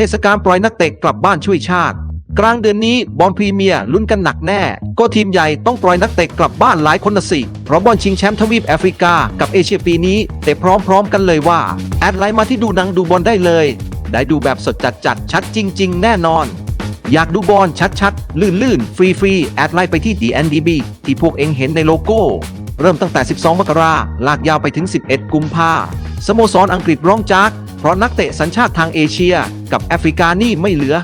ทศกาลปล่อยนักเตะกลับบ้านช่วยชาติ กลางเดือนนี้บอลพรีเมียร์ลุ้นกันหนักแน่ ก็ทีมใหญ่ต้องปล่อยนักเตะกลับบ้านหลายคนนะสิเพราะบอลชิงแชมป์ทวีปแอฟริกากับเอเชียปีนี้เตะพร้อมๆกันเลยว่า แอดไลน์มาที่ดูหนังดูบอลได้เลย ได้ดูแบบสดจัดจัดชัดจริง ๆ แน่นอน อยากดูบอลชัดๆลื่นๆฟรีๆแอดไลน์ไปที่ DNDB ที่พวกเองเห็นในโลโก้ เริ่มตั้งแต่ 12 มกราลากยาวไปถึง 11 กุมภาสโมสรอังกฤษร้องจากเพราะนักเตะสัญชาติทางเอเชีย กับแอฟริกานี่ไม่เหลือ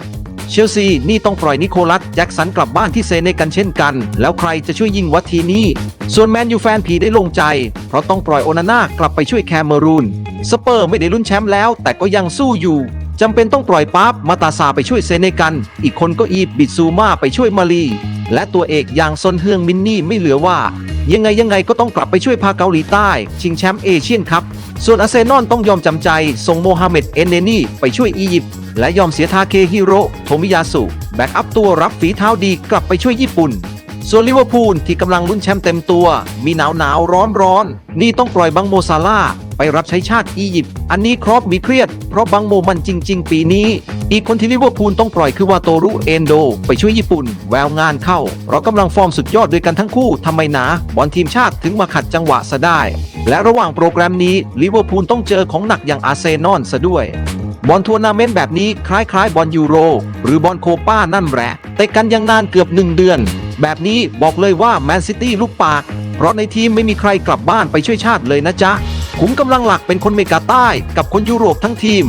เชลซีนี่ต้องปล่อยนิโคลัสแจ็คสันกลับบ้านที่เซเนกันเช่นกัน แล้วใครจะช่วยยิงวัดทีนี้ ส่วนแมนยูแฟนผีได้ลงใจ เพราะต้องปล่อยโอนาน่ากลับไปช่วยแคเมรูนสเปอร์ไม่ได้ลุ้นแชมป์แล้ว แต่ก็ยังสู้อยู่จำเป็นต้องปล่อยปั๊บมาตาซาไปช่วยเซเนกัน อีกคนก็อีบบิดซูมาไปช่วยมาลี และตัวเอกอย่างซนเฮืองมินนี่ไม่เหลือว่า ยังไงยังไงก็ต้องกลับไปช่วยพาเกาหลีใต้ ชิงแชมป์เอเชียนครับ ส่วนอาเซนอนต้องยอมจำใจ ส่งโมฮัมเหม็ดเอนเนนี่ไปช่วยอียิปต์และยอมเสียทาเคฮิโร่โทมิยาสุ แบ็กอัพตัวรับฝีเท้าดีกลับไปช่วยญี่ปุ่น ส่วนลิเวอร์พูลที่กำลังลุ้นแชมป์เต็มตัว มีหนาวหนาวร้อนร้อนๆนี่ต้องปล่อยบังโมซาลาไปรับใช้ชาติอียิปต์อันนี้ครอปมีเครียด เพราะบังโมมันจริง ๆ ปีนี้ อีกคนที่ลิเวอร์พูลต้องปล่อยคือวาโตรุเอนโด ไปช่วยญี่ปุ่น แววงานเข้า เรากำลังฟอร์มสุดยอดด้วยกันทั้งคู่ทำไมหนาบอลทีมชาติถึงมาขัดจังหวะซะได้ และระหว่างโปรแกรมนี้ลิเวอร์พูลต้องเจอของหนักอย่างอาร์เซนอลซะด้วยบอลทัวร์นาเมนต์แบบนี้คล้ายๆ บอลยูโรหรือบอลโคป้านั่นแหละ แต่กันยังนานเกือบหนึ่งเดือน แบบนี้บอกเลยว่าแมนซิตี้ลูกปาก เพราะในทีมไม่มีใครกลับบ้านไปช่วยชาติเลยนะจ๊ะขุมกำลังหลักเป็นคนเมกาใต้กับคนยุโรปทั้งทีม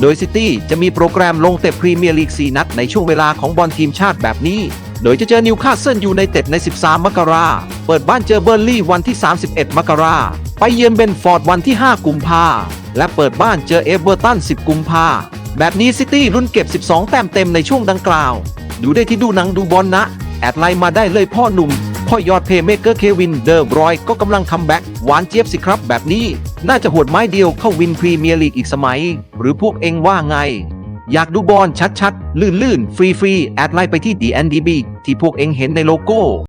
โดยซิตี้จะมีโปรแกรมลงเตะพรีเมียร์ลีก 4 นัดในช่วงเวลาของบอลทีมชาติแบบนี้ โดยจะเจอนิวคาสเซิลยูไนเต็ดใน 13 มกราเปิดบ้านเจอเบอร์ลี่วันที่ 31 มกราไปเยือนเบนฟอร์ดวันที่ 5 กุมภาและเปิดบ้านเจอเอเวอร์ตัน 10 กุมภาแบบนี้ซิตี้รุ่นเก็บ 12 แต้มเต็มในช่วงดังกล่าว ดูได้ที่ดูหนังดูบอลนะ แอดไลน์มาได้เลยพ่อหนุ่ม พ่อยอดเพย์เมเกอร์เควินเดอร์บรอยก็กำลังคัมแบ็กหวานเจี๊ยบสิครับแบบนี้ น่าจะหวดไม้เดียวเข้าวินพรีเมียร์ลีกอีกสมัย หรือพวกเองว่าไง อยากดูบอลชัดๆ ลื่นๆ ฟรีๆ แอดไลน์ไปที่ DNDB ที่พวกเองเห็นในโลโก้